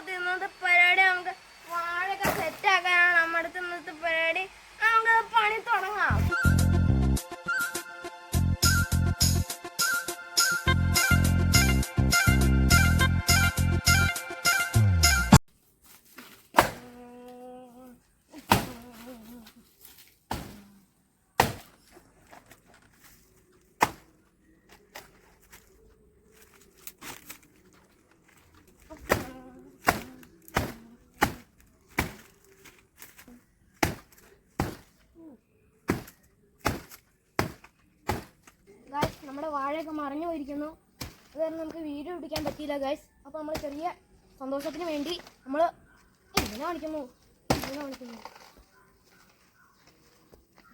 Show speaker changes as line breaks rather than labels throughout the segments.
nova demanda guys നമ്മുടെ വാഴയൊക്കെ മറിഞ്ഞു പോയിരിക്കുന്നു. അത് കാരണം നമുക്ക് വീഡിയോ പിടിക്കാൻ പറ്റിയില്ല ഗായ്സ് അപ്പോൾ നമ്മൾ ചെറിയ സന്തോഷത്തിന് വേണ്ടി നമ്മൾ എങ്ങനെ കാണിക്കുന്നു. എങ്ങനെ കാണിക്കുന്നു.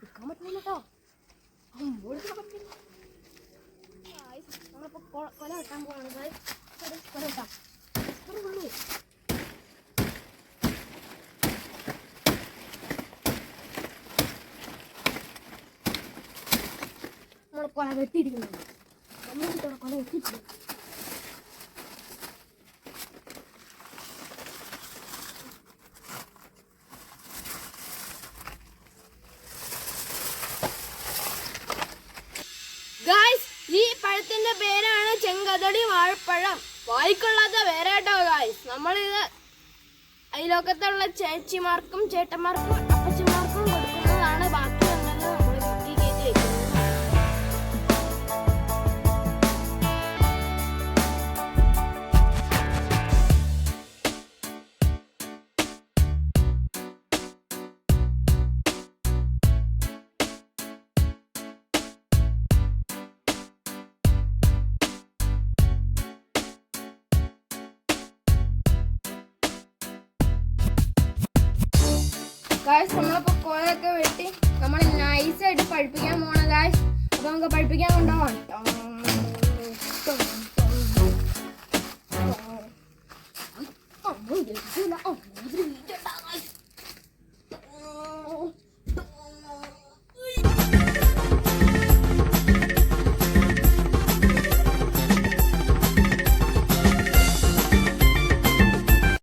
എടുക്കാൻ പറ്റുന്നില്ല കേട്ടോ എടുക്കാൻ പറ്റില്ല നമ്മളിപ്പോൾ കൊല വെട്ടാൻ പോവാണ് ഗായ്സ് കൊല കെട്ടാം ഉള്ളൂ കൊല വെട്ടിയിരിക്കുന്നുണ്ട് നമ്മൾ കൊല വെട്ടിയിട്ടില്ല ഈ പഴത്തിന്റെ പേരാണ് ചെങ്കതടി വാഴപ്പഴം. വായിക്കൊള്ളാത്ത പേരാട്ടോ ഗായ്സ് നമ്മളിത് അയലോക്കത്തുള്ള ചേച്ചിമാർക്കും ചേട്ടന്മാർക്കും അപ്പച്ചന്മാർക്കും കൊടുക്കുന്നതാണ് ബാക്കി വന്നത് ഗായ്സ് നമ്മളിപ്പോ കോലൊക്കെ വെട്ടി നമ്മൾ നൈസായിട്ട് പഠിപ്പിക്കാൻ പോണ ഗായ്സ് അപ്പൊ നമുക്ക് പഠിപ്പിക്കാൻ കൊണ്ടുപോകാം